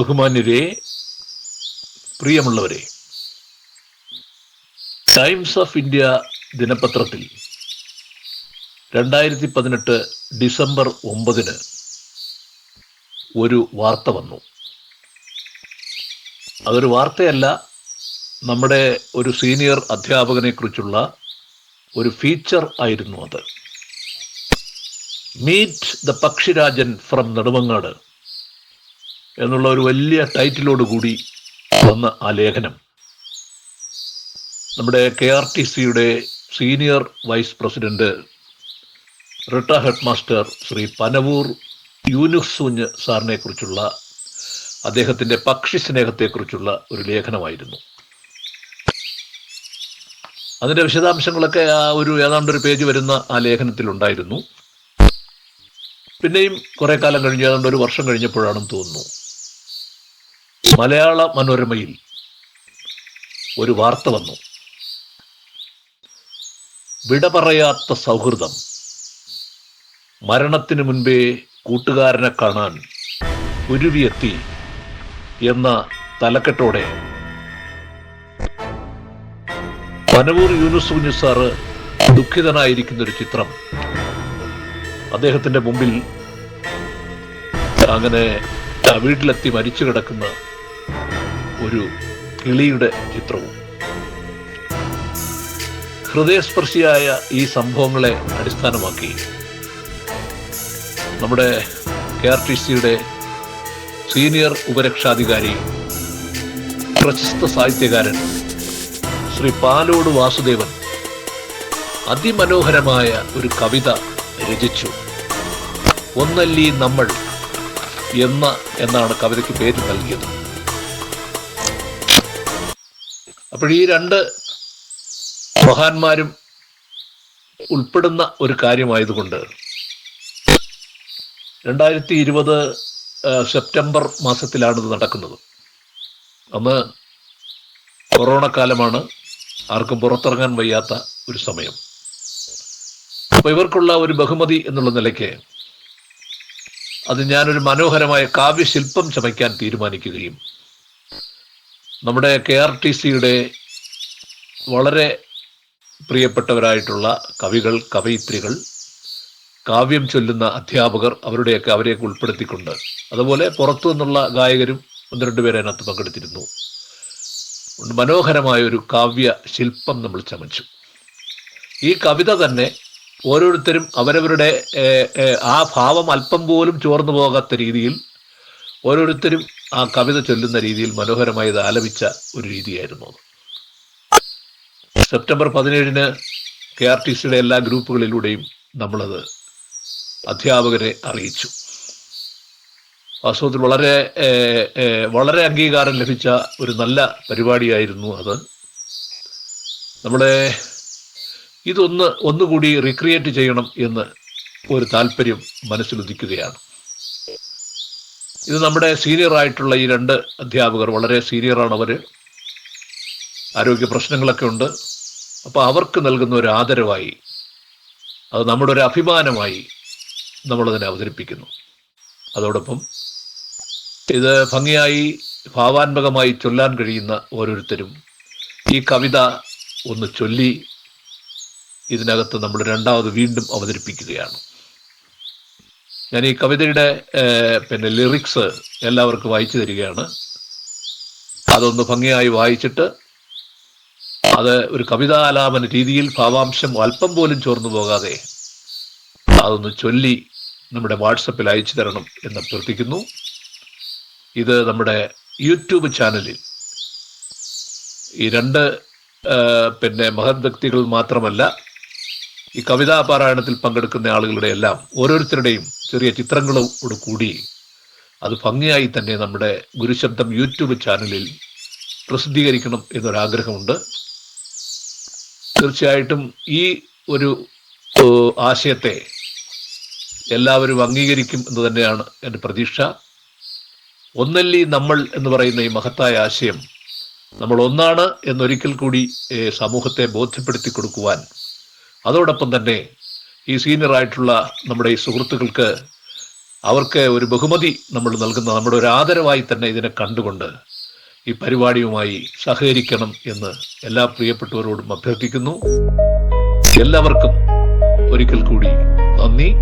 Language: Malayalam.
ബഹുമാന്യരെ പ്രിയമുള്ളവരെ ടൈംസ് ഓഫ് ഇന്ത്യ ദിനപത്രത്തിൽ രണ്ടായിരത്തി പതിനെട്ട് ഡിസംബർ ഒമ്പതിന് ഒരു വാർത്ത വന്നു. അതൊരു വാർത്തയല്ല നമ്മുടെ ഒരു സീനിയർ അധ്യാപകനെ കുറിച്ചുള്ള ഒരു ഫീച്ചർ ആയിരുന്നു അത്. Meet the Pakshirajan from Nedumangad. എന്നുള്ള ഒരു വലിയ ടൈറ്റിലോട് കൂടി വന്ന ആ ലേഖനം. നമ്മുടെ കെ ആർ ടി സിയുടെ സീനിയർ വൈസ് പ്രസിഡന്റ് റിട്ട ഹെഡ് മാസ്റ്റർ ശ്രീ പനവൂർ യൂനുസൂഞ്ഞ് സാറിനെ കുറിച്ചുള്ള അദ്ദേഹത്തിന്റെ പക്ഷി സ്നേഹത്തെക്കുറിച്ചുള്ള ഒരു ലേഖനമായിരുന്നു. അതിന്റെ വിശദാംശങ്ങളൊക്കെ ആ ഒരു ഏതാണ്ട് ഒരു പേജ് വരുന്ന ആ ലേഖനത്തിലുണ്ടായിരുന്നു. പിന്നെയും കുറെ കാലം കഴിഞ്ഞ് ഏതാണ്ട് ഒരു വർഷം കഴിഞ്ഞപ്പോഴാണെന്ന് തോന്നുന്നു. മലയാള മനോരമയിൽ ഒരു വാർത്ത വന്നു. വിട പറയാത്ത സൗഹൃദം മരണത്തിന് മുൻപേ കൂട്ടുകാരനെ കാണാൻ ഉരുവിയെത്തി എന്ന തലക്കെട്ടോടെ പനവൂർ യൂനുസ് കുഞ്ഞു സാറ് ദുഃഖിതനായിരിക്കുന്ന ഒരു ചിത്രം അദ്ദേഹത്തിന്റെ മുമ്പിൽ അങ്ങനെ വീട്ടിലെത്തി മരിച്ചു കിടക്കുന്ന ഒരു കിളിയുടെ ചിത്രവും. ഹൃദയസ്പർശിയായ ഈ സംഭവങ്ങളെ അടിസ്ഥാനമാക്കി നമ്മുടെ കെ ആർ ടി സിയുടെ സീനിയർ ഉപരക്ഷാധികാരി പ്രശസ്ത സാഹിത്യകാരൻ ശ്രീ പാലോട് വാസുദേവൻ അതിമനോഹരമായ ഒരു കവിത രചിച്ചു. ഒന്നല്ലി നമ്മൾ എന്ന എന്നാണ് കവിതയ്ക്ക് പേര് നൽകിയത്. അപ്പോൾ ഈ രണ്ട് മഹാന്മാരും ഉൾപ്പെടുന്ന ഒരു കാര്യമായതുകൊണ്ട് രണ്ടായിരത്തി ഇരുപത് സെപ്റ്റംബർ മാസത്തിലാണിത് നടക്കുന്നത്. അന്ന് കൊറോണ കാലമാണ് ആർക്കും പുറത്തിറങ്ങാൻ വയ്യാത്ത ഒരു സമയം. അപ്പൊ ഇവർക്കുള്ള ഒരു ബഹുമതി എന്നുള്ള നിലയ്ക്ക് അത് ഞാനൊരു മനോഹരമായ കാവ്യശില്പം ചമയ്ക്കാൻ തീരുമാനിക്കുകയും നമ്മുടെ കെ ആർ ടി സിയുടെ വളരെ പ്രിയപ്പെട്ടവരായിട്ടുള്ള കവികൾ കവയിത്രികൾ കാവ്യം ചൊല്ലുന്ന അധ്യാപകർ അവരുടെയൊക്കെ അവരെയൊക്കെ ഉൾപ്പെടുത്തിക്കൊണ്ട് അതുപോലെ പുറത്തു നിന്നുള്ള ഗായകരും ഒന്ന് രണ്ട് പേരെ അതിനകത്ത് പങ്കെടുത്തിരുന്നു. മനോഹരമായ ഒരു കാവ്യ ശില്പം നമ്മൾ ചമച്ചു. ഈ കവിത തന്നെ ഓരോരുത്തരും അവരവരുടെ ആ ഭാവം അല്പം പോലും ചോർന്നു പോകാത്ത രീതിയിൽ ഓരോരുത്തരും ആ കവിത ചൊല്ലുന്ന രീതിയിൽ മനോഹരമായി ഇത് ആലപിച്ച ഒരു രീതിയായിരുന്നു സെപ്റ്റംബർ പതിനേഴിന് കെ ആർ ടി സിയുടെ എല്ലാ ഗ്രൂപ്പുകളിലൂടെയും നമ്മളത് അധ്യാപകരെ അറിയിച്ചു. വാസ്തവത്തിൽ വളരെ വളരെ അംഗീകാരം ലഭിച്ച ഒരു നല്ല പരിപാടിയായിരുന്നു അത്. നമ്മുടെ ഇതൊന്ന് ഒന്നുകൂടി റിക്രിയേറ്റ് ചെയ്യണം എന്ന് ഒരു താല്പര്യം മനസ്സിലുദിക്കുകയാണ് ഇത് നമ്മുടെ സീനിയർ ആയിട്ടുള്ള ഈ രണ്ട് അധ്യാപകർ വളരെ സീനിയറാണ് അവർ ആരോഗ്യ പ്രശ്നങ്ങളൊക്കെ ഉണ്ട്. അപ്പോൾ അവർക്ക് നൽകുന്ന ഒരു ആദരവായി അത് നമ്മുടെ ഒരു അഭിമാനമായി നമ്മളതിനെ അവതരിപ്പിക്കുന്നു. അതോടൊപ്പം ഇത് ഭംഗിയായി ഭാവാത്മകമായി ചൊല്ലാൻ കഴിയുന്ന ഓരോരുത്തരും ഈ കവിത ഒന്ന് ചൊല്ലി ഇതിനകത്ത് നമ്മൾ രണ്ടാമത് വീണ്ടും അവതരിപ്പിക്കുകയാണ്. ഞാൻ ഈ കവിതയുടെ പിന്നെ ലിറിക്സ് എല്ലാവർക്കും വായിച്ചു തരികയാണ്. അതൊന്ന് ഭംഗിയായി വായിച്ചിട്ട് അത് ഒരു കവിതാലാപന രീതിയിൽ ഭാവാംശം അല്പം പോലും ചോർന്നു പോകാതെ അതൊന്ന് ചൊല്ലി നമ്മുടെ വാട്സപ്പിൽ അയച്ചു തരണം എന്ന് അഭ്യർത്ഥിക്കുന്നു. ഇത് നമ്മുടെ യൂട്യൂബ് ചാനലിൽ. ഈ രണ്ട് പിന്നെ മഹത് വ്യക്തികൾ മാത്രമല്ല ഈ കവിതാ പാരായണത്തിൽ പങ്കെടുക്കുന്ന ആളുകളുടെ എല്ലാം ഓരോരുത്തരുടെയും ചെറിയ ചിത്രങ്ങളോട് കൂടി അത് ഭംഗിയായി തന്നെ നമ്മുടെ ഗുരുശബ്ദം യൂട്യൂബ് ചാനലിൽ പ്രസിദ്ധീകരിക്കണം എന്നൊരാഗ്രഹമുണ്ട്. തീർച്ചയായിട്ടും ഈ ഒരു ആശയത്തെ എല്ലാവരും അംഗീകരിക്കും എന്ന് തന്നെയാണ് എന്റെ പ്രതീക്ഷ. ഒന്നല്ലി നമ്മൾ എന്ന് പറയുന്ന ഈ മഹത്തായ ആശയം നമ്മൾ ഒന്നാണ് എന്നൊരിക്കൽ കൂടി സമൂഹത്തെ ബോധ്യപ്പെടുത്തി കൊടുക്കുവാൻ അതോടൊപ്പം തന്നെ ഈ സീനിയർ ആയിട്ടുള്ള നമ്മുടെ ഈ സുഹൃത്തുക്കൾക്ക് അവർക്ക് ഒരു ബഹുമതി നമ്മൾ നൽകുന്ന നമ്മുടെ ഒരു ആദരവായി തന്നെ ഇതിനെ കണ്ടുകൊണ്ട് ഈ പരിപാടിയുമായി സഹകരിക്കണം എന്ന് എല്ലാ പ്രിയപ്പെട്ടവരോടും അഭ്യർത്ഥിക്കുന്നു. എല്ലാവർക്കും ഒരിക്കൽ കൂടി നന്ദി